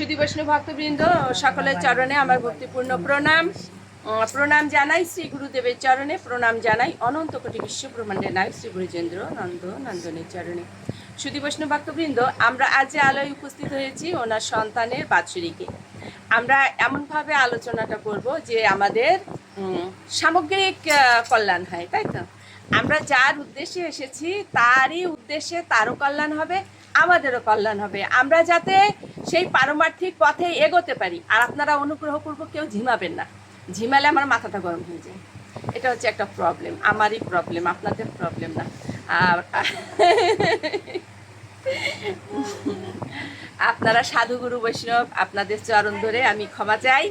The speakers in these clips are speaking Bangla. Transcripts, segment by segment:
সুদী বৈষ্ণব ভক্তবৃন্দ, সকলের চরণে আমার ভক্তিপূর্ণ প্রণাম। প্রণাম জানাই শ্রী গুরুদেবের চরণে, প্রণাম জানাই অনন্ত কোটি বিশ্ব ব্রহ্মাণ্ডের নায়ক শ্রী গুরুজেন্দ্র নন্দ নন্দনের চরণে। সুদী বৈষ্ণব ভক্তবৃন্দ, আমরা আজ আলোয় উপস্থিত হয়েছি, ওনার সন্তানের বাৎসরিকে। আমরা এমনভাবে আলোচনাটা করব যে আমাদের সামগ্রিক কল্যাণ হয়, তাই তো? আমরা যার উদ্দেশ্যে এসেছি, তারই উদ্দেশ্যে তারও কল্যাণ হবে আমাদেরও কল্যাণ হবে। আমরা যাতে সেই পারমার্থিক পথে এগোতে পারি। আর আপনারা অনুগ্রহপূর্বক কেউ ঝিমাবেন না। ঝিমালে আমার মাথাটা গরম হয়ে যায়। এটা হচ্ছে একটা প্রবলেম আমারই প্রবলেম আপনাদের প্রবলেম না। আর আপনারা সাধুগুরু বৈষ্ণব, আপনাদের চরণ ধরে আমি ক্ষমা চাই।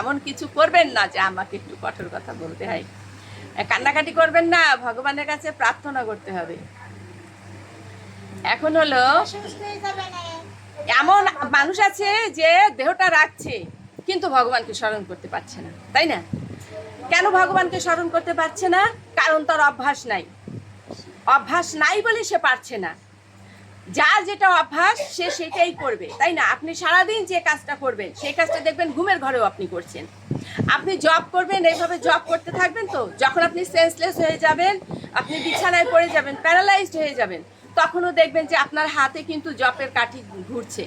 এমন কিছু করবেন না যে আমাকে একটু কঠোর কথা বলতে হয়। কান্নাকাটি করবেন না, ভগবানের কাছে প্রার্থনা করতে হবে। এখন হলো এমন মানুষ আছে যে দেহটা রাখছে, কিন্তু ভগবানকে স্মরণ করতে পারছে না, তাই না? কেন ভগবানকে স্মরণ করতে পারছে না? কারণ তার অভ্যাস নাই। অভ্যাস নাই বলে সে পারছে না। যার যেটা অভ্যাস, সে সেটাই করবে, তাই না? আপনি সারাদিন যে কাজটা করবেন, সেই কাজটা দেখবেন ঘুমের ঘরেও আপনি করছেন। আপনি জব করবেন, এইভাবে জব করতে থাকবেন তো? যখন আপনি সেন্সলেস হয়ে যাবেন, আপনি বিছানায় পড়ে যাবেন প্যারালাইজড হয়ে যাবেন তখনও দেখবেন যে আপনার হাতে কিন্তু জবের কাঠি ঘুরছে।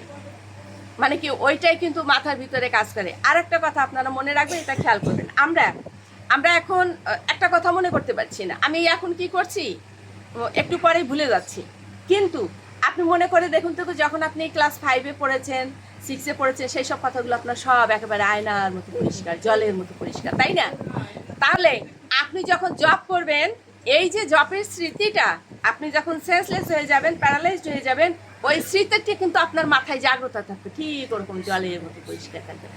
মানে কি ওইটাই কিন্তু মাথার ভিতরে কাজ করে। আর একটা কথা আপনারা মনে রাখবেন, এটা খেয়াল করবেন। আমরা আমরা এখন একটা কথা মনে করতে পারছি না। আমি এখন কি করছি? একটু পরেই ভুলে যাচ্ছি। কিন্তু আপনি মনে করে দেখুন তো, যখন আপনি ক্লাস ফাইভে পড়েছেন সিক্সে পড়েছেন, সেই সব কথাগুলো আপনার সব একেবারে আয়নার মতো পরিষ্কার, জলের মতো পরিষ্কার, তাই না? তাহলে আপনি যখন জব করবেন, এই যে জবের স্মৃতিটা আপনি যখন সেন্সলেস হয়ে যাবেন প্যারালাইজড হয়ে যাবেন, ওই স্মৃতিটি কিন্তু আপনার মাথায় জাগ্রত থাকবে। ঠিক ওরকম জলের মতো পরিষ্কার থাকবে।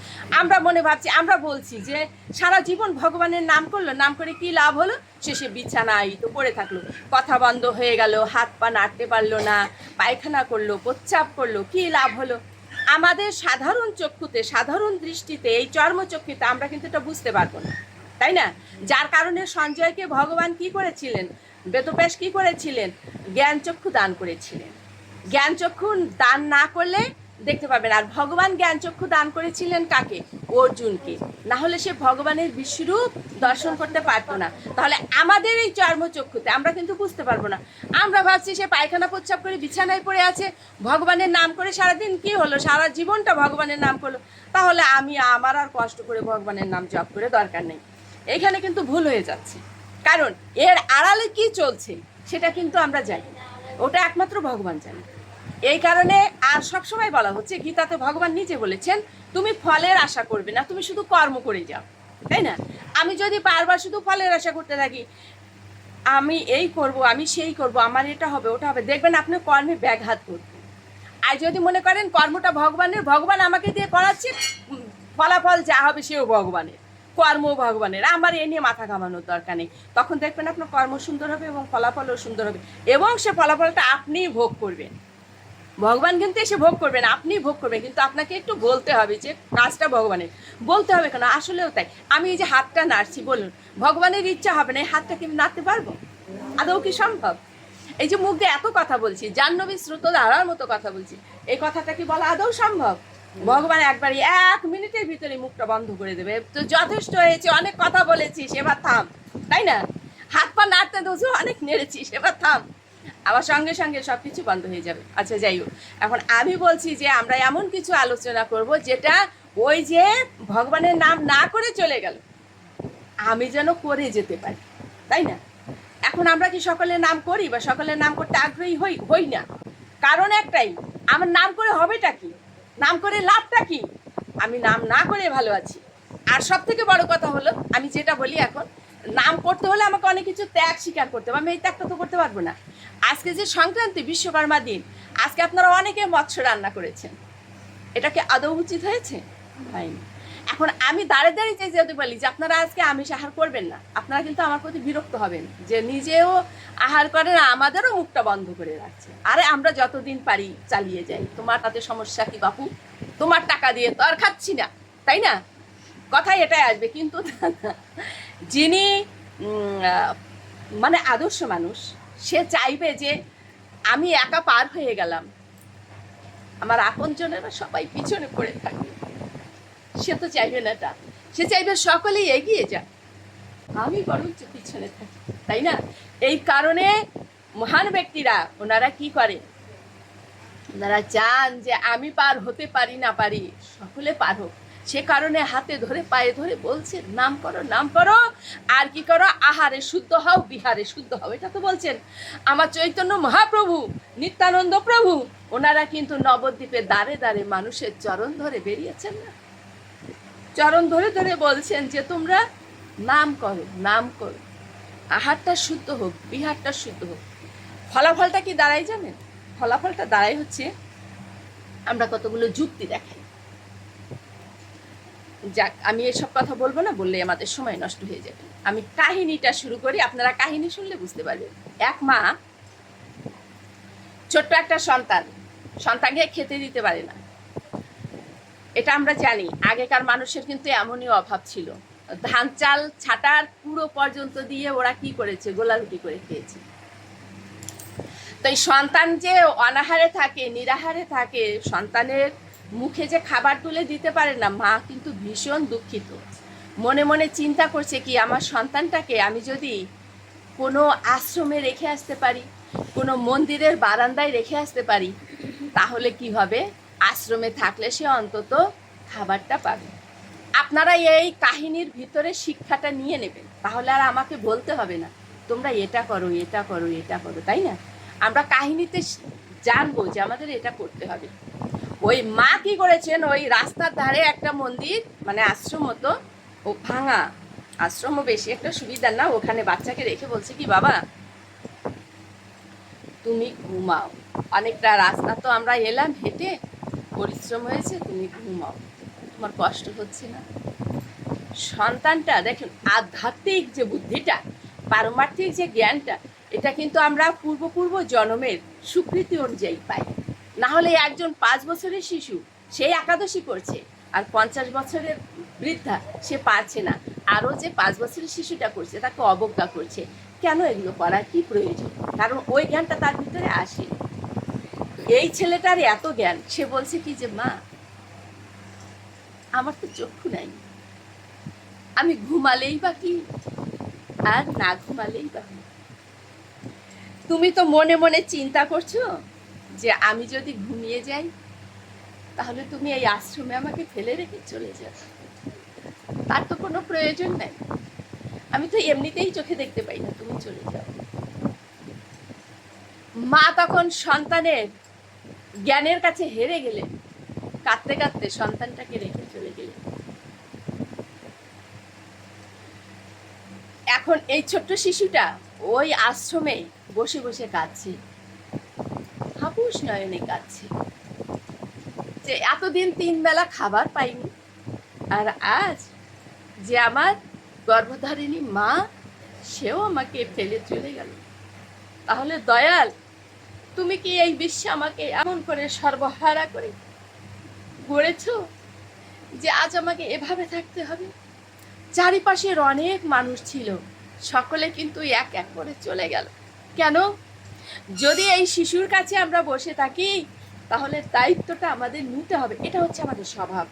আমরা মনে ভাবছি, আমরা বলছি যে সারা জীবন ভগবানের নাম করল, নাম করে কি লাভ হলো? শেষে বিছানায় তো পড়ে থাকল। কথা বন্ধ হয়ে গেল, হাত পা নাড়তে পারল না, পায়খানা করল প্রচ্চাপ করল, কি লাভ হলো? আমাদের সাধারণ চক্ষুতে, সাধারণ দৃষ্টিতে, এই চর্মচক্ষুতে আমরা কিন্তু এটা বুঝতে পারব না। তাই না? যার কারণে সঞ্জয়কে ভগবান কি করেছিলেন? বেদব্যাস কি করেছিলেন? জ্ঞান চক্ষু দান করেছিলেন। জ্ঞান চক্ষু দান না করলে দেখতে পাবেন, আর ভগবান জ্ঞান চক্ষু দান করেছিলেন কাকে? অর্জুনকে। না হলে সে ভগবানের বিশ্বরূপ দর্শন করতে পারতো না। তাহলে আমাদের এই চর্মচক্ষুতে আমরা কিন্তু বুঝতে পারব না। আমরা ভাবছি সে পায়খানা প্রচ্ছাপ করে বিছানায় পড়ে আছে, ভগবানের নাম করে সারাদিন কি হলো? সারা জীবনটা ভগবানের নাম করল। তাহলে আমি, আমার আর কষ্ট করে ভগবানের নাম জপ করে দরকার নেই। এইখানে কিন্তু ভুল হয়ে যাচ্ছে। কারণ এর আড়ালে কি চলছে সেটা কিন্তু আমরা জানি ওটা একমাত্র ভগবান জানে। এই কারণে আর সব সময় বলা হচ্ছে, গীতাতে ভগবান নিজে বলেছেন, তুমি ফলের আশা করবে না, তুমি শুধু কর্ম করে যাও। তাই না? আমি যদি বারবার শুধু ফলের আশা করতে থাকি, আমি এই করব, আমি সেই করব, আমার এটা হবে, ওটা হবে। দেখবেন আপনি কর্মে ব্যাঘাত করবেন আর যদি মনে করেন কর্মটা ভগবানের, ভগবান আমাকে দিয়ে করাচ্ছে ফলাফল যা হবে সেও ভগবানের। কর্ম ভগবানের। আমার এ নিয়ে মাথা ঘামানোর দরকার নেই। তখন দেখবেন আপনার কর্ম সুন্দর হবে এবং ফলাফলও সুন্দর হবে। এবং সে ফলাফলটা আপনিই ভোগ করবেন। ভগবান কিন্তু এসে ভোগ করবেন আপনি ভোগ করবেন। কিন্তু আপনাকে একটু বলতে হবে যে, কাজটা ভগবানের। বলতে হবে কেন? আসলেও তাই। আমি এই যে হাতটা নাড়ছি, বলুন, ভগবানের ইচ্ছা হবে না, এই হাতটা কি নাড়তে পারব? আদৌ কি সম্ভব? এই যে মুখ দিয়ে এত কথা বলছি, জাহ্নবী শ্রুত ধারার মতো কথা বলছি, এই কথাটা কি বলা আদৌ সম্ভব? ভগবান একবারই এক মিনিটের ভিতরে মুখটা বন্ধ করে দেবে। তো যথেষ্ট হয়েছে, অনেক কথা বলেছিস এবার থাম। তাই না? হাত পা নাড়তে দোষও অনেক নেড়েছিস এবার থাম। আবার সঙ্গে সঙ্গে সব কিছু বন্ধ হয়ে যাবে। আচ্ছা যাই হোক। এখন আমি বলছি যে আমরা এমন কিছু আলোচনা করব যেটা ওই যে ভগবানের নাম না করে চলে গেল। আমি যেন করে যেতে পারি। তাই না? এখন আমরা কি সকলের নাম করি বা সকলের নাম করতে আগ্রহী হই? হই না। কারণ একটাই, আমার নাম করে হবেটা কি? নাম করে লাভটা কি? আমি নাম না করে ভালো আছি। আর সব থেকে বড় কথা হলো, আমি যেটা বলি এখন, নাম করতে হলে আমাকে অনেক কিছু ত্যাগ স্বীকার করতে হবে। আমি এই ত্যাগটা তো করতে পারব না। আজকে যে সংক্রান্তি, বিশ্বকর্মা দিন, আজকে আপনারা অনেকে মৎস্য রান্না করেছেন। এটা কি আদৌ উচিত হয়েছে? হয়নি। এখন আমি দাঁড়িয়ে দাঁড়িয়ে চাই যদি বলি যে আপনারা আজকে আমিষ আহার করবেন না, আপনারা কিন্তু আমার প্রতি বিরক্ত হবেন যে নিজেও আহার করেন আমাদেরও মুখটা বন্ধ করে রাখছে। আরে আমরা যতদিন পারি চালিয়ে যাই। তোমার তাতে সমস্যা কি বাপু? তোমার টাকা দিয়ে তো আর খাচ্ছি না, তাই না? কথাই এটাই আসবে। কিন্তু যিনি মানে আদর্শ মানুষ, সে চাইবে যে আমি একা পার হয়ে গেলাম। আমার আপনজনেরা সবাই পিছনে পড়ে থাকবে সে তো চাইবে না এটা সে চাইবে সকলেই এগিয়ে যাক। আমি বরঞ্চ পিছনে থাকি, তাই না? এই কারণে মহান ব্যক্তিরা, ওনারা কি করে? ওনারা চান যে আমি পার হতে পারি না পারি, সকলে পার হোক। সে কারণে হাতে ধরে, পায়ে ধরে বলছে, নাম করো নাম করো, আর কি করো? আহারে শুদ্ধ হও, বিহারে শুদ্ধ হও, এটা তো বলছেন। আমার চৈতন্য মহাপ্রভু, নিত্যানন্দ প্রভু, ওনারা কিন্তু নবদ্বীপে দাঁড়ে দাঁড়ে মানুষের চরণ ধরে বেরিয়েছেন না। চরণ ধরে ধরে বলছেন যে তোমরা নাম করো নাম করো। আহারটা শুদ্ধ হোক, বিহারটা শুদ্ধ হোক। ফলাফলটা কি দাঁড়াই জানেন? ফলাফলটা দাঁড়াই হচ্ছে আমরা কতগুলো যুক্তি দেখাই। যাক, আমি এসব কথা বলব না, বললে আমাদের সময় নষ্ট হয়ে যাবে। আমি কাহিনীটা শুরু করি, আপনারা কাহিনী শুনলে বুঝতে পারবেন। এক মা, ছোট্ট একটা সন্তান, সন্তানকে খেতে দিতে পারে না। এটা আমরা জানি, আগেকার মানুষের কিন্তু এমনই অভাব ছিল। ধান চাল ছাটার পুরো পর্যন্ত দিয়ে ওরা কি করেছে গোলারুটি করে খেয়েছে। তো এই সন্তান যে অনাহারে থাকে, নিরাহারে থাকে, সন্তানের মুখে যে খাবার তুলে দিতে পারে না, মা কিন্তু ভীষণ দুঃখিত। মনে মনে চিন্তা করছে কি, আমার সন্তানটাকে আমি যদি কোনো আশ্রমে রেখে আসতে পারি, কোনো মন্দিরের বারান্দায় রেখে আসতে পারি, তাহলে কি হবে? আশ্রমে থাকলে সে অন্তত খাবারটা পাবে। আপনারা এই কাহিনীর ভিতরে শিক্ষাটা নিয়ে নেবেন। তাহলে আর আমাকে বলতে হবে না। তোমরা এটা করো এটা করো এটা করো, তাই না? আমরা কাহিনীতে জানব যে আমাদের এটা করতে হবে। ওই মা কি করেছেন? ওই রাস্তার ধারে একটা মন্দির মানে আশ্রম মতো ও ভাঙা আশ্রমও বেশি একটা সুবিধা না। ওখানে বাচ্চাকে রেখে বলছে কি, বাবা, তুমি ঘুমাও। অনেকটা রাস্তা তো আমরা এলাম হেঁটে পরিশ্রম হয়েছে, তুমি ঘুমাও। তোমার কষ্ট হচ্ছে না। সন্তানটা, দেখুন, আধ্যাত্মিক যে বুদ্ধিটা, পারমার্থিক যে জ্ঞানটা, এটা কিন্তু আমরা পূর্বপূর্ব পূর্ব জন্মের স্বীকৃতি অনুযায়ী পাই। না হলে একজন পাঁচ বছরের শিশু সেই একাদশী করছে, আর পঞ্চাশ বছরের বৃদ্ধা, সে পারছে না। আরও যে পাঁচ বছরের শিশুটা করছে, তাকে অবজ্ঞা করছে। কেন এগুলো করার কি প্রয়োজন? কারণ ওই জ্ঞানটা তার ভিতরে আসে এই ছেলেটার এত জ্ঞান। সে বলছে কি যে, মা, আমার তো চক্ষু নাই। আমি ঘুমালেই বা কি? আর না ঘুমালেই বাকি তুমি তো মনে মনে চিন্তা করছ যে, আমি যদি ঘুমিয়ে যাই, তাহলে তুমি এই আশ্রমে আমাকে ফেলে রেখে চলে যাবে তার তো কোনো প্রয়োজন নাই। আমি তো এমনিতেই চোখে দেখতে পাই না, তুমি চলে যাও। মা তখন সন্তানের জ্ঞানের কাছে হেরে গেলেন কাঁদতে কাঁদতে সন্তানটাকে রেখে চলে গেলেন এখন এই ছোট্ট শিশুটা ওই আশ্রমে বসে বসে কাঁদছে। হাপুস নয়নে কাঁদছে। যে এতদিন তিন বেলা খাবার পাইনি, আর আজ যে আমার গর্ভধারিণী মা, সেও আমাকে ফেলে চলে গেল। তাহলে দয়াল তুমি কি এই বিশ্বে আমাকে এমন করে সর্বহারা করে গড়েছ যে আজ আমাকে এভাবে থাকতে হবে? চারিপাশের অনেক মানুষ ছিল, সকলে কিন্তু এক এক করে চলে গেল। কেন? যদি এই শিশুর কাছে আমরা বসে থাকি, তাহলে দায়িত্বটা আমাদের নিতে হবে, এটা হচ্ছে আমাদের স্বভাব।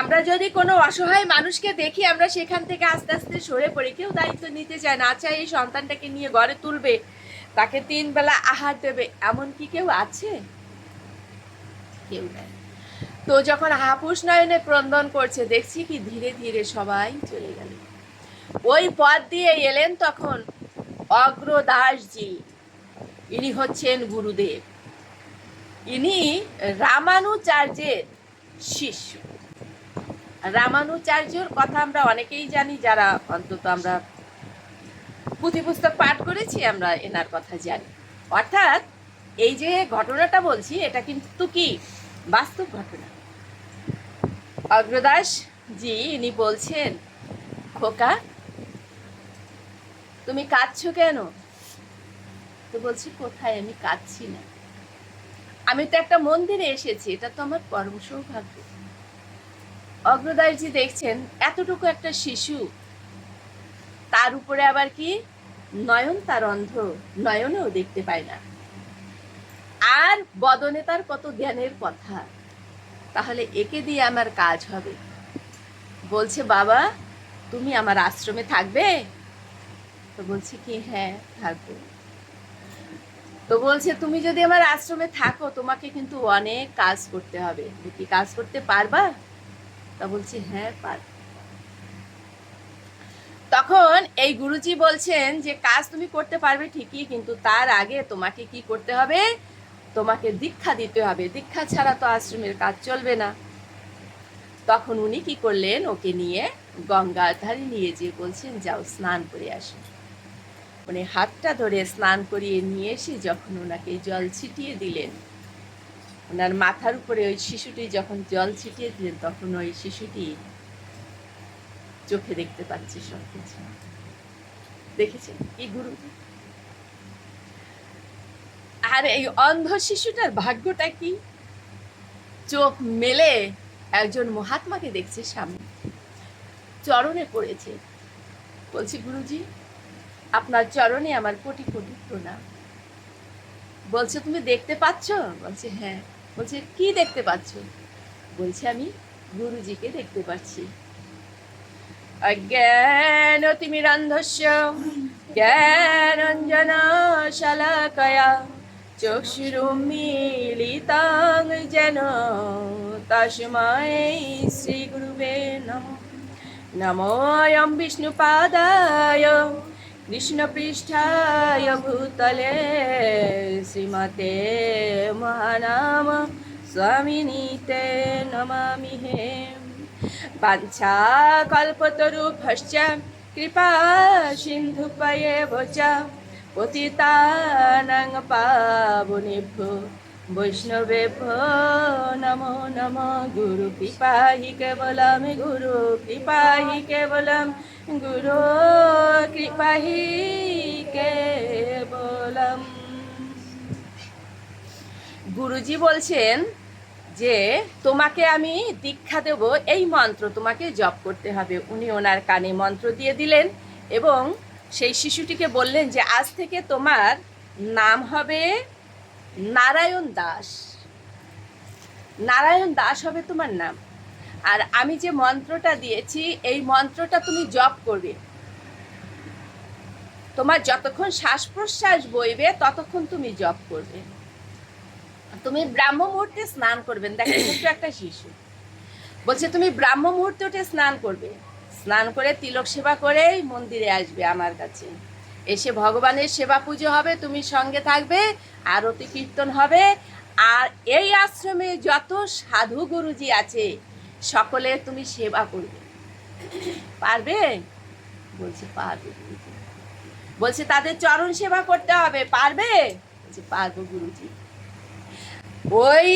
আমরা যদি কোনো অসহায় মানুষকে দেখি, আমরা সেখান থেকে আস্তে আস্তে সরে পড়ি, কেউ দায়িত্ব নিতে চায় না আচ্ছা এই সন্তানটাকে নিয়ে গড়ে তুলবে তাকে তিন বেলা আহার দেবে, এমন কি কেউ আছে? কেউ নেই। তো যখন হাপুস নয়নে ক্রন্দন করছে, দেখছি কি ধীরে ধীরে সবাই চলে গেল। ওই পথ দিয়ে এলেন তখন অগ্রদাসজি। ইনি হচ্ছেন গুরুদেব। ইনি রামানুচার্যের শিষ্য। রামানুচার্যর কথা আমরা অনেকেই জানি, যারা অন্তত আমরা পুঁথি পুস্তক পাঠ করেছি, আমরা এনার কথা জানি। অর্থাৎ এই যে ঘটনাটা বলছি, এটা কিন্তু কি? বাস্তব ঘটনা। অগ্রদাস জি, ইনি বলছেন, খোকা, তুমি কাঁদছো কেন? তো বলছি, কোথায়? আমি কাঁদছি না। আমি তো একটা মন্দিরে এসেছি, এটা তো আমার পরম সৌভাগ্য। অগ্রদাসজি দেখছেন, এতটুকু একটা শিশু, তার উপরে আবার কি? নয়ন তার অন্ধ, নয়নেও দেখতে পায় না। আর বদনে তার কত জ্ঞানের কথা। তাহলে একে দিয়ে আমার কাজ হবে। বলছে, বাবা, তুমি আমার আশ্রমে থাকবে? তো বলছে কি হ্যাঁ থাকব। তো বলছে, তুমি যদি আমার আশ্রমে থাকো, তোমাকে কিন্তু অনেক কাজ করতে হবে। কি কাজ করতে পারবা? তা বলছে হ্যাঁ পার তখন এই গুরুজি বলছেন যে, কাজ তুমি করতে পারবে ঠিকই, কিন্তু তার আগে তোমাকে কি করতে হবে? তোমাকে দীক্ষা দিতে হবে। দীক্ষা ছাড়া তো আশ্রমের কাজ চলবে না। তখন উনি কি করলেন? ওকে নিয়ে গঙ্গার ধারে নিয়ে যেয়ে বলছেন, যাও, স্নান করে আসো। উনি হাতটা ধরে স্নান করিয়ে নিয়ে এসে যখন ওনাকে জল ছিটিয়ে দিলেন ওনার মাথার উপরে ওই শিশুটি যখন জল ছিটিয়ে দিলেন, তখন ওই শিশুটি চোখে দেখতে পাচ্ছি সব কিছু দেখেছেন? কি গুরু? আর এই অন্ধ শিশুটার ভাগ্যটা কি? চোখ মেলে একজন মহাত্মাকে দেখছে সামনে। চরণে পড়েছে। বলছি, গুরুজি, আপনার চরণে আমার কোটি কোটি প্রণাম। বলছে, তুমি দেখতে পাচ্ছ? বলছে হ্যাঁ। বলছে, কি দেখতে পাচ্ছ? বলছে, আমি গুরুজিকে দেখতে পাচ্ছি। অজ্ঞানতিমিরান্ধস্য জ্ঞানঞ্জনশলাকয়া চক্ষুরুমিলিতাং যেন তস্মায় শ্রীগুরুবে নম নমোয়ম বিষ্ণুপাদায় কৃষ্ণপৃষ্ঠায় ভূতলে শ্রীমতে মহানাম স্বামিনীতে নমামি হে বাঞ্ছা কল্পতরুভশ্চ, কৃপা সিন্ধুপয়েব চ পতিতানাং বৈষ্ণবে ভো নমো নম। গুরু কৃপাহি কেবলম, গুরু কৃপাহি কেবলম, গুরু কৃপাহি কেবলম। গুরুজি বলছেন যে তোমাকে আমি দীক্ষা দেব, এই মন্ত্র তোমাকে জপ করতে হবে। উনি ওনার কানে মন্ত্র দিয়ে দিলেন এবং সেই শিশুটিকে বললেন যে, আজ থেকে তোমার নাম হবে নারায়ণ দাস। নারায়ণ দাস হবে তোমার নাম। আর আমি যে মন্ত্রটা দিয়েছি, এই মন্ত্রটা তুমি জপ করবে। তোমার যতক্ষণ শ্বাস প্রশ্বাস বইবে, ততক্ষণ তুমি জপ করবে। তুমি ব্রাহ্ম মুহূর্তে স্নান করবেন দেখেন ছোট্ট একটা শিশু। বলছে, তুমি ব্রাহ্ম মুহূর্তে উঠে স্নান করবে। স্নান করে তিলক সেবা করেই মন্দিরে আসবে আমার কাছে। এসে ভগবানের সেবা পুজো হবে, তুমি সঙ্গে থাকবে, আরতি কীর্তন হবে। আর এই আশ্রমে যত সাধু গুরুজি আছে, সকলে তুমি সেবা করবে। পারবে? বলছে পারবে বলছে, তাদের চরণ সেবা করতে হবে, পারবে? বলছে, পারব গুরুজি। ওই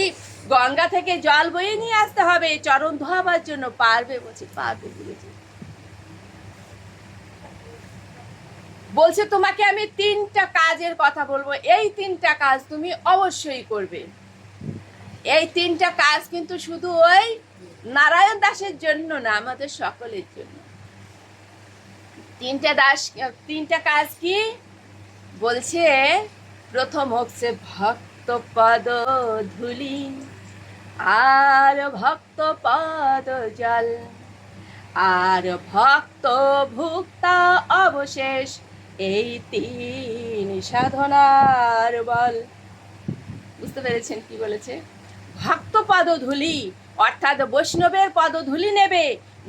গঙ্গা থেকে জল বয়ে নিয়ে আসতে হবে। চরণ ধোয়াবার জন্য পারবে বলছে পারবে বলছে, তোমাকে আমি তিনটা কাজের কথা বলব। এই তিনটা কাজ তুমি অবশ্যই করবে। এই তিনটা কাজ কিন্তু শুধু ওই নারায়ণ দাসের জন্য না, আমাদের সকলের জন্য। তিনটা দাস, তিনটা কাজ কি? বলছে, প্রথম হচ্ছে ভক্ত। পদ ধুলি, আর ভক্ত পদ জল। আর ভক্ত ভুক্তা অবশেষ এই তিন সাধনার বল। বুঝতে পেরেছেন কি বলেছে? ভক্ত পদধূলি অর্থাৎ বৈষ্ণবের পদধূলি নেবে।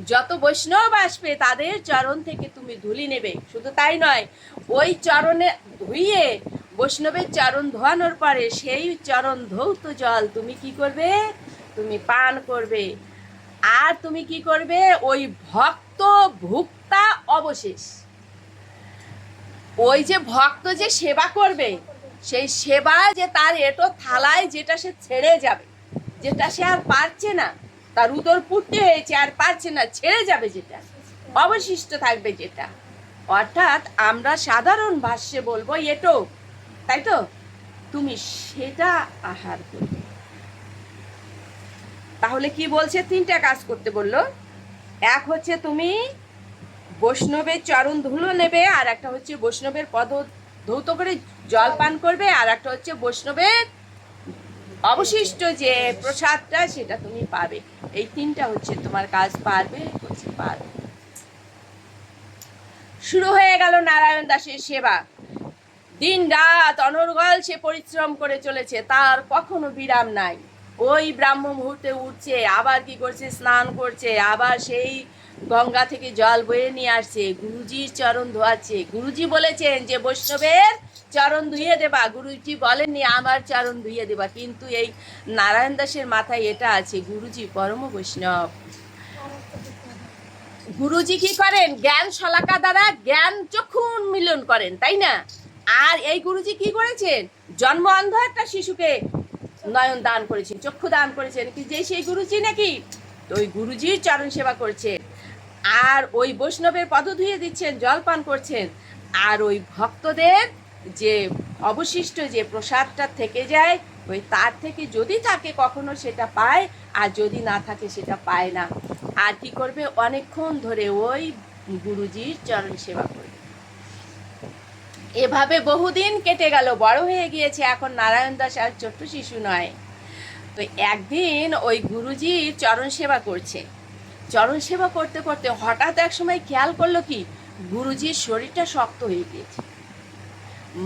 যত বৈষ্ণব আসবে, তাদের চরণ থেকে তুমি ধুলি নেবে। শুধু তাই নয়, ওই চরণে ধুইয়ে বৈষ্ণবের চরণ ধোয়ানোর পরে সেই চরণ ধৌত জল তুমি কি করবে? তুমি পান করবে। আর তুমি কি করবে? ওই ভক্ত ভুক্তা অবশেষ। ওই যে ভক্ত যে সেবা করবে, সেই সেবা যে তার এটো থালায় যেটা সে ছেড়ে যাবে, যেটা সে আর পারছে না, তার উদর পূর্তি হয়েছে, আর পারছে না, ছেড়ে যাবে যেটা, অবশিষ্ট থাকবে যেটা। অর্থাৎ আমরা সাধারণ ভাষ্যে বলব এটো তাই তো? তুমি সেটা আহার করবে। তাহলে কি বলছে? তিনটা কাজ করতে বলল। এক হচ্ছে তুমি বৈষ্ণবের চরণ ধুলো নেবে, আর একটা হচ্ছে বৈষ্ণবের পদ ধৌত করে জল পান করবে, আর একটা হচ্ছে বৈষ্ণবের অবশিষ্ট যে প্রসাদটা সেটা তুমি পাবে। এই তিনটা হচ্ছে তোমার কাজ, পারবে পারবে। শুরু হয়ে গেল নারায়ণ দাসের সেবা। দিন রাত অনর্গল সে পরিশ্রম করে চলেছে, তার কখনো বিরাম নাই। ওই ব্রাহ্ম মুহূর্তে উঠছে, আবার কি করছে, স্নান করছে, আবার সেই গঙ্গা থেকে জল বয়ে নিয়ে আসছে, গুরুজির চরণ ধোয়াচ্ছে। গুরুজি বলেছেন যে, বৈষ্ণবের চরণ ধুয়ে দেবা। গুরুজি বলেননি, আমার চরণ ধুইয়ে দেবা। কিন্তু এই নারায়ণ দাসের মাথায় এটা আছে, গুরুজি পরম বৈষ্ণব। গুরুজি কি করেন? জ্ঞান শলাকা দ্বারা জ্ঞান চক্ষুন মিলন করেন, তাই না? আর এই গুরুজি কি করেছেন? জন্ম অন্ধ একটা শিশুকে নয়ন দান করেছেন, চক্ষু দান করেছেন। কি যে সেই গুরুজি নাকি? তো ওই গুরুজির চরণ সেবা করছেন। আর ওই বৈষ্ণবের পদ ধুয়ে দিচ্ছেন, জল পান করছেন। আর ওই ভক্তদের যে অবশিষ্ট যে প্রসাদটা থেকে যায়, ওই তার থেকে যদি থাকে কখনো সেটা পায়, আর যদি না থাকে সেটা পায় না। আর কি করবে? অনেকক্ষণ ধরে ওই গুরুজির চরণ সেবা করবে এভাবে বহুদিন কেটে গেল, বড় হয়ে গিয়েছে। এখন নারায়ণ দাস আর ছোট্ট শিশু নয়। তো একদিন ওই গুরুজি চরণ সেবা করছে। চরণ সেবা করতে করতে হঠাৎ এক সময় খেয়াল করল কি, গুরুজির শরীরটা শক্ত হয়ে গিয়েছে।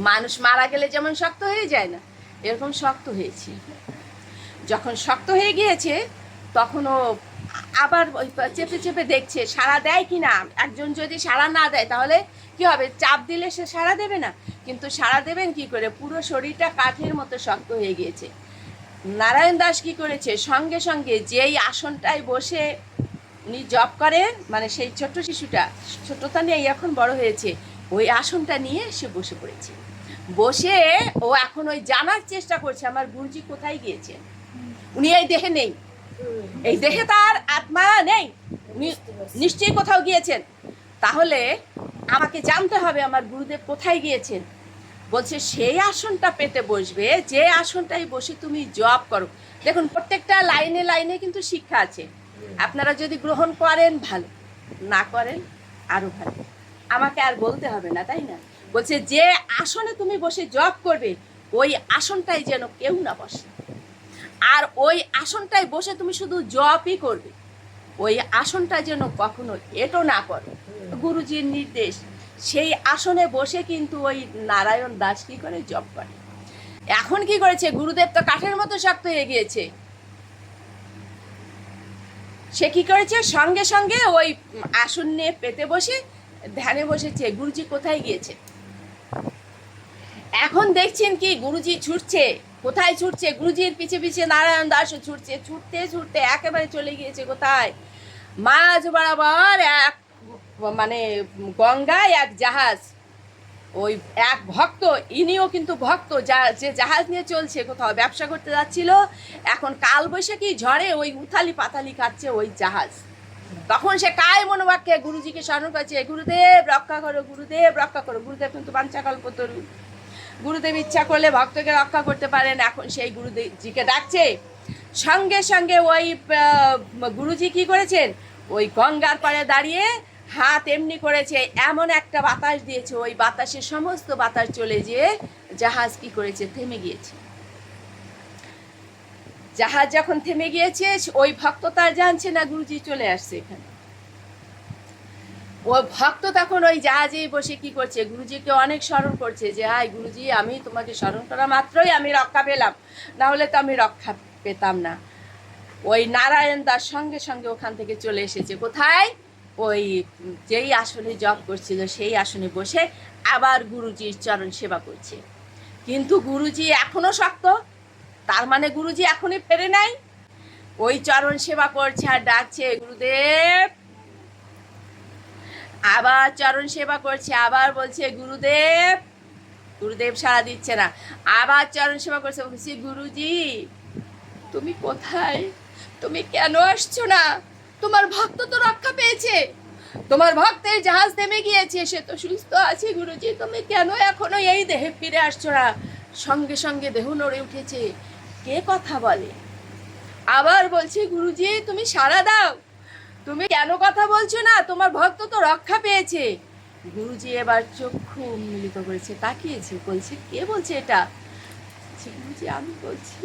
মানুষ মারা গেলে যেমন শক্ত হয়ে যায় না, এরকম শক্ত হয়েছে। যখন শক্ত হয়ে গিয়েছে তখন ও আবার চেপে চেপে দেখছে, সাড়া দেয় কি না একজন যদি সাড়া না দেয়, তাহলে কি হবে? চাপ দিলে সে সাড়া দেবে না। কিন্তু সাড়া দেবেন কি করে? পুরো শরীরটা কাঠের মতো শক্ত হয়ে গিয়েছে। নারায়ণ দাস কি করেছে? সঙ্গে সঙ্গে যেই আসনটায় বসে উনি জব করেন মানে সেই ছোট্ট শিশুটা ছোটটা নিয়ে এখন বড় হয়েছে, ওই আসনটা নিয়ে সে বসে পড়েছে। বসে ও এখন ওই জানার চেষ্টা করছে, আমার গুরুজি কোথায় গিয়েছে উনি এই দেহে নেই। এই দেহে তার আত্মা নেই। নিশ্চয়ই কোথাও গিয়েছেন। তাহলে আমাকে জানতে হবে আমার গুরুদেব কোথায় গিয়েছেন। বলছে, সেই আসনটা পেতে বসবে, যে আসনটাই বসে তুমি জব করো। দেখুন, প্রত্যেকটা লাইনে লাইনে কিন্তু শিক্ষা আছে। আপনারা যদি গ্রহণ করেন, ভালো। না করেন, আরও ভালো। আমাকে আর বলতে হবে না, তাই না? বলছে, যে আসনে তুমি বসে জব করবে, ওই আসনটাই যেন কেউ না বসে। আর ওই আসনটায় বসে তুমি শুধু জপই করবে। ওই আসনটা যেন কখনো এটো না করো। গুরুজির নির্দেশ। সেই আসনে বসে কিন্তু ওই নারায়ণ দাস কি করে জপ করে। এখন কি করেছে? গুরুদেব তো কাঠের মতো শক্ত হয়ে গিয়েছে। সে কি করেছে? সঙ্গে সঙ্গে ওই আসন নিয়ে পেতে বসে ধ্যানে বসেছে। গুরুজি কোথায় গিয়েছে? এখন দেখছেন কি গুরুজি ছুটছে। কোথায় ছুটছে? গুরুজির পিছে পিছে নারায়ণ দাসও ছুটছে। ছুটতে ছুটতে একেবারে চলে গিয়েছে কোথায়? মাঝ বরাবর এক মানে গঙ্গায় এক জাহাজ। ওই এক ভক্ত, ইনিও কিন্তু ভক্ত, যা যে জাহাজ নিয়ে চলছে কোথাও, ব্যবসা করতে যাচ্ছিল। এখন কাল বৈশাখী ঝড়ে ওই উথালি পাতালি খাচ্ছে ওই জাহাজ। তখন সে কায় মনোবাক্যে গুরুজিকে স্মরণ করছে, গুরুদেব, রক্ষা করো, গুরুদেব, রক্ষা করো। গুরুদেব কিন্তু পাঞ্চাকল্পতরু গুরুদেব ইচ্ছা করলে ভক্তকে রক্ষা করতে পারেন, এখন সেই গুরুদেবজিকে ডাকছে। সঙ্গে সঙ্গে ওই গুরুজি কি করেছেন? ওই গঙ্গার পাড়ে দাঁড়িয়ে হাত এমনি করেছে, এমন একটা বাতাস দিয়েছে, ওই বাতাসে সমস্ত বাতাস চলে যেয়ে জাহাজ কি করেছে? থেমে গিয়েছে। জাহাজ যখন থেমে গিয়েছে, ওই ভক্ত তার জানছে না, গুরুজি চলে আসছে এখানে। ও ভক্ত তখন ওই জাহাজেই বসে কি করছে, গুরুজিকে অনেক স্মরণ করছে যে হাই গুরুজি, আমি তোমাকে স্মরণ করা মাত্রই আমি রক্ষা পেলাম। না হলে তো আমি রক্ষা পেতাম না। ওই নারায়ণ দাস সঙ্গে সঙ্গে ওখান থেকে চলে এসেছে। কোথায়? ওই যেই আসনে জব করছিল, সেই আসনে বসে আবার গুরুজির চরণ সেবা করছে। কিন্তু গুরুজি এখনও শক্ত, তার মানে গুরুজি এখনই পেরে নাই। ওই চরণ সেবা করছে আর ডাকছে, গুরুদেব আবার চরণ সেবা করছে, আবার বলছে গুরুদেব গুরুদেব সাড়া দিচ্ছে না। আবার চরণ সেবা করছে, বলছি গুরুজি, তুমি কোথায়? তুমি কেন আসছো না? তোমার ভক্ত তো রক্ষা পেয়েছে। তোমার ভক্তের জাহাজ থেমে গিয়েছে, সে তো সুস্থ আছে, গুরুজি, তুমি কেন এখনও এই দেহে ফিরে আসছো না? সঙ্গে সঙ্গে দেহ নড়ে উঠেছে। কে কথা বলে? আবার বলছে, গুরুজি, তুমি সাড়া দাও। তুমি কেন কথা বলছো না? তোমার ভক্ত তো রক্ষা পেয়েছে। গুরুজি এবার চক্ষু মিলিত করেছে, তাকিয়েছে, বলছে, কে বলছে এটা? গুরুজি, আমি বলছি,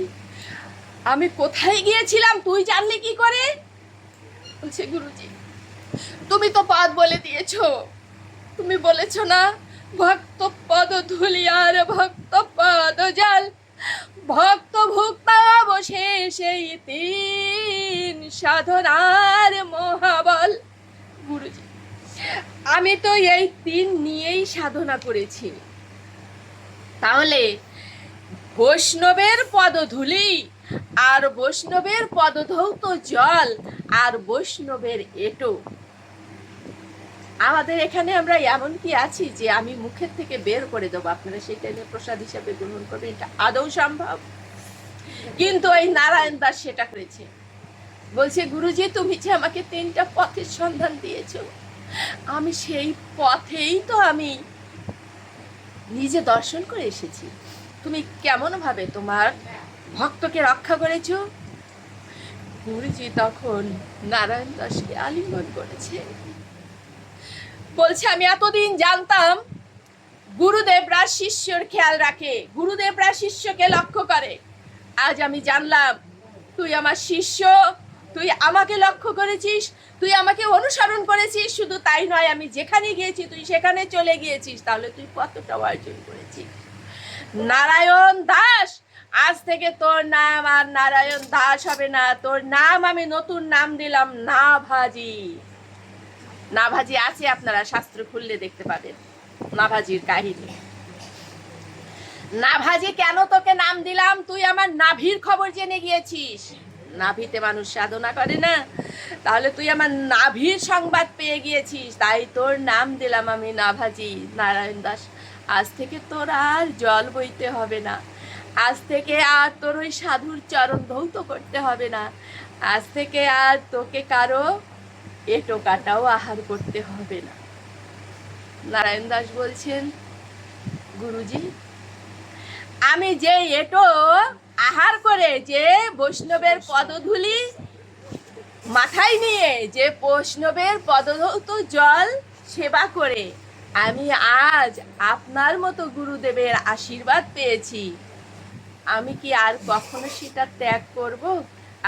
আমি কোথায় গিয়েছিলাম? তুই জানলি কি করে? বলছে, গুরুজি, তুমি তো পদ বলে দিয়েছ। তুমি বলেছ না, ভক্ত পদ ধুলি আর ভক্ত পদ জল। ভক্ত ভুক্তা বসে সেই তিন সাধনার মহাবল গুরুজি আমি তো এই তিন নিয়েই সাধনা করেছি। তাহলে বৈষ্ণবের পদধূলি আর বৈষ্ণবের পদধৌত জল আর বৈষ্ণবের এটো। আমাদের এখানে আমরা এমন কি আছি যে আমি মুখের থেকে বের করে দেবো। আপনারা সেটা নিয়ে প্রসাদ হিসাবে গ্রহণ করবেন, এটা আদৌ সম্ভব? কিন্তু ওই নারায়ণ দাস সেটা করেছে। বলছে, গুরুজি, তুমি যে আমাকে তিনটা পথের সন্ধান দিয়েছ আমি সেই পথেই তো আমি নিজে দর্শন করে এসেছি। তুমি কেমন ভাবে তোমার ভক্তকে রক্ষা করেছ? গুরুজি তখন নারায়ণ দাসকে আলিঙ্গন করেছে। বলছে, আমি এতদিন জানতাম গুরুদেবরা শিষ্যর খেয়াল রাখে গুরুদেবরা শিষ্যকে লক্ষ্য করে। আজ আমি জানলাম, তুই আমার শিষ্য, তুই আমাকে লক্ষ্য করেছিস তুই আমাকে অনুসরণ করেছিস, শুধু তাই নয়, আমি যেখানে গিয়েছি তুই সেখানে চলে গিয়েছিস। তাহলে তুই কতটা অর্জন করেছিস? নারায়ণ দাস, আজ থেকে তোর নাম আর নারায়ণ দাস হবে না। তোর নাম আমি নতুন নাম দিলাম না ভাজি না ভাজি আছে আপনারা, শাস্ত্র খুললে দেখতে পাবেন। নাভাজির কাহিনী। না ভাজি কেন তোকে নাম দিলাম? তুই আমার নাভির খবর জেনে গিয়েছিস। নাভিতে মানুষ সাধনা করে না? তাহলে তুই আমার নাভির সংবাদ পেয়ে গিয়েছিস। তাই তোর নাম দিলাম আমি নাভাজি। নারায়ণ দাস, আজ থেকে তোর আর জল বইতে হবে না। আজ থেকে আর তোর ওই সাধুর চরণ ধৌত করতে হবে না। আজ থেকে আর তোকে কারও এটো কাটাও আহার করতে হবে না। নারায়ণ দাস বলছেন, গুরুজি, আমি যে এটো আহার করে যে বৈষ্ণবের পদধূলি মাথায় নিয়ে যে বৈষ্ণবের পদধৌত জল সেবা করে, আমি আজ আপনার মতো গুরুদেবের আশীর্বাদ পেয়েছি। আমি কি আর কখনো সেটা ত্যাগ করব?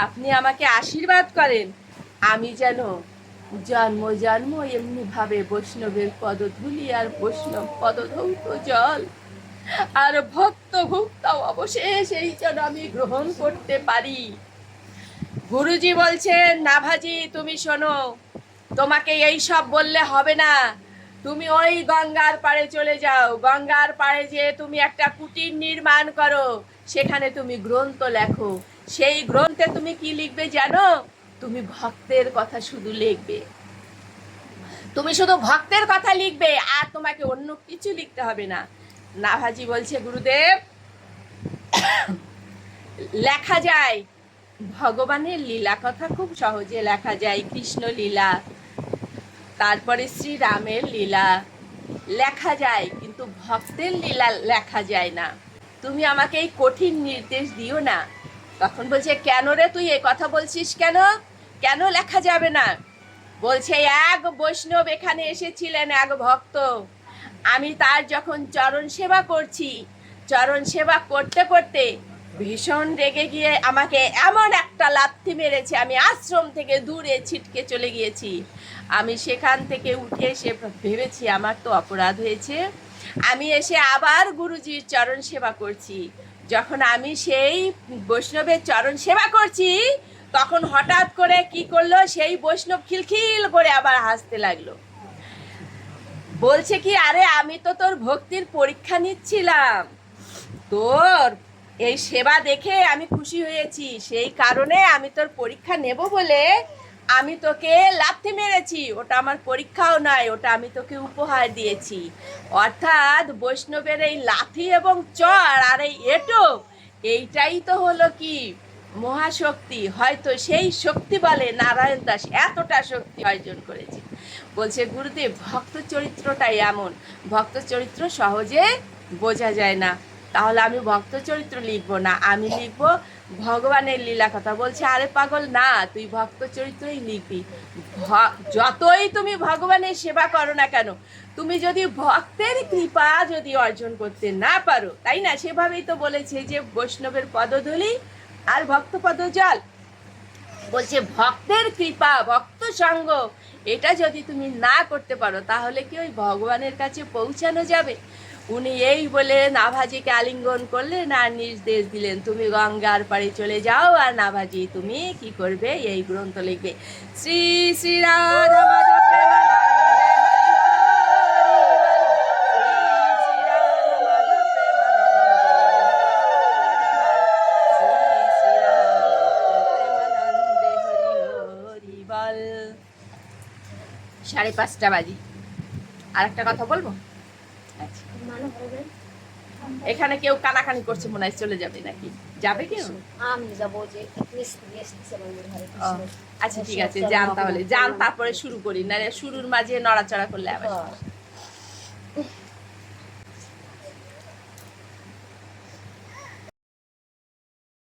আপনি আমাকে আশীর্বাদ করেন। আমি যেন জন্ম জন্ম এমনিভাবে বৈষ্ণবের পদধূলি আর বৈষ্ণব পদধৌত জল আর ভক্ত ভুক্তাও অবশেষ এই যেন আমি গ্রহণ করতে পারি। গুরুজি বলছেন নাভাজি তুমি শোনো। তোমাকে এই সব বললে হবে না। তুমি ওই গঙ্গার পাড়ে চলে যাও। গঙ্গার পাড়ে যেয়ে তুমি একটা কুটির নির্মাণ করো। সেখানে তুমি গ্রন্থ লেখো। সেই গ্রন্থে তুমি কি লিখবে জানো? তুমি ভক্তের কথা শুধু লিখবে। তুমি শুধু ভক্তের কথা লিখবে, আর তোমাকে অন্য কিছু লিখতে হবে না। নাভাজি বলছে, গুরুদেব, লেখা যায়। ভগবানের লীলা কথা খুব সহজে লেখা যায়, কৃষ্ণ লীলা, তারপরে শ্রীরামের লীলা লেখা যায়, কিন্তু ভক্তের লীলা লেখা যায় না। তুমি আমাকে এই কঠিন নির্দেশ দিও না। তখন বলছে, কেন রে তুই এ কথা বলছিস কেন? কেন লেখা যাবে না? বলছে, এক বৈষ্ণব এখানে এসেছিলেন, এক ভক্ত। আমি তার যখন চরণ সেবা করছি, চরণ সেবা করতে করতে ভীষণ রেগে গিয়ে আমাকে এমন একটা লাথি মেরেছে, আমি আশ্রম থেকে দূরে ছিটকে চলে গিয়েছি। আমি সেখান থেকে উঠে এসে ভেবেছি আমার তো অপরাধ হয়েছে। আমি এসে আবার গুরুজির চরণ সেবা করছি। যখন আমি সেই বৈষ্ণবের চরণ সেবা করছি, তখন হঠাৎ করে কি করল? সেই বৈষ্ণব খিলখিল করে আবার হাসতে লাগল। বলছে কি, আরে আমি তো তোর ভক্তির পরীক্ষা নিচ্ছিলাম। তোর এই সেবা দেখে আমি খুশি হয়েছি। সেই কারণে আমি তোর পরীক্ষা নেব বলে আমি তোকে লাথি মেরেছি। ওটা আমার পরীক্ষাও নয়, ওটা আমি তোকে উপহার দিয়েছি। অর্থাৎ বৈষ্ণবের এই লাথি এবং চর আর এই এটো, এইটাই তো হলো কি, মহাশক্তি। হয়তো সেই শক্তি বলে নারায়ণ দাস এতটা শক্তি অর্জন করেছে। বলছে, গুরুদেব, ভক্ত চরিত্রটাই এমন। ভক্ত চরিত্র সহজে বোঝা যায় না। তাহলে আমি ভক্ত চরিত্র লিখব না, আমি লিখব ভগবানের লীলা কথা। বলছে, আরে পাগল, না, তুই ভক্ত চরিত্রই লিখবি। যতই তুমি ভগবানের সেবা করো না কেন, তুমি যদি ভক্তের কৃপা যদি অর্জন করতে না পারো, তাই না? সেভাবেই তো বলেছে যে, বৈষ্ণবের পদধূলি আর ভক্তপদ জল বলছে, ভক্তের কৃপা, ভক্ত সঙ্গ এটা যদি তুমি না করতে পারো, তাহলে কি ওই ভগবানের কাছে পৌঁছানো যাবে? উনি এই বলে নাভাজিকে আলিঙ্গন করলেন আর নির্দেশ দিলেন, তুমি গঙ্গার পাড়ে চলে যাও আর নাভাজি, তুমি কি করবে? এই গ্রন্থ লিখবে। শ্রী শ্রী রাধা সাড়ে পাঁচটা বাজি। আর একটা কথা বলব? আচ্ছা। এখানে কেউ কানাকানি করছে মনে হয় চলে যাবে নাকি? যাবে কেউ? আমি যাব যে আচ্ছা ঠিক আছে যান তাহলে। যান তারপরে শুরু করি। না শুরুর মাঝে নড়াচড়া করলে আবার।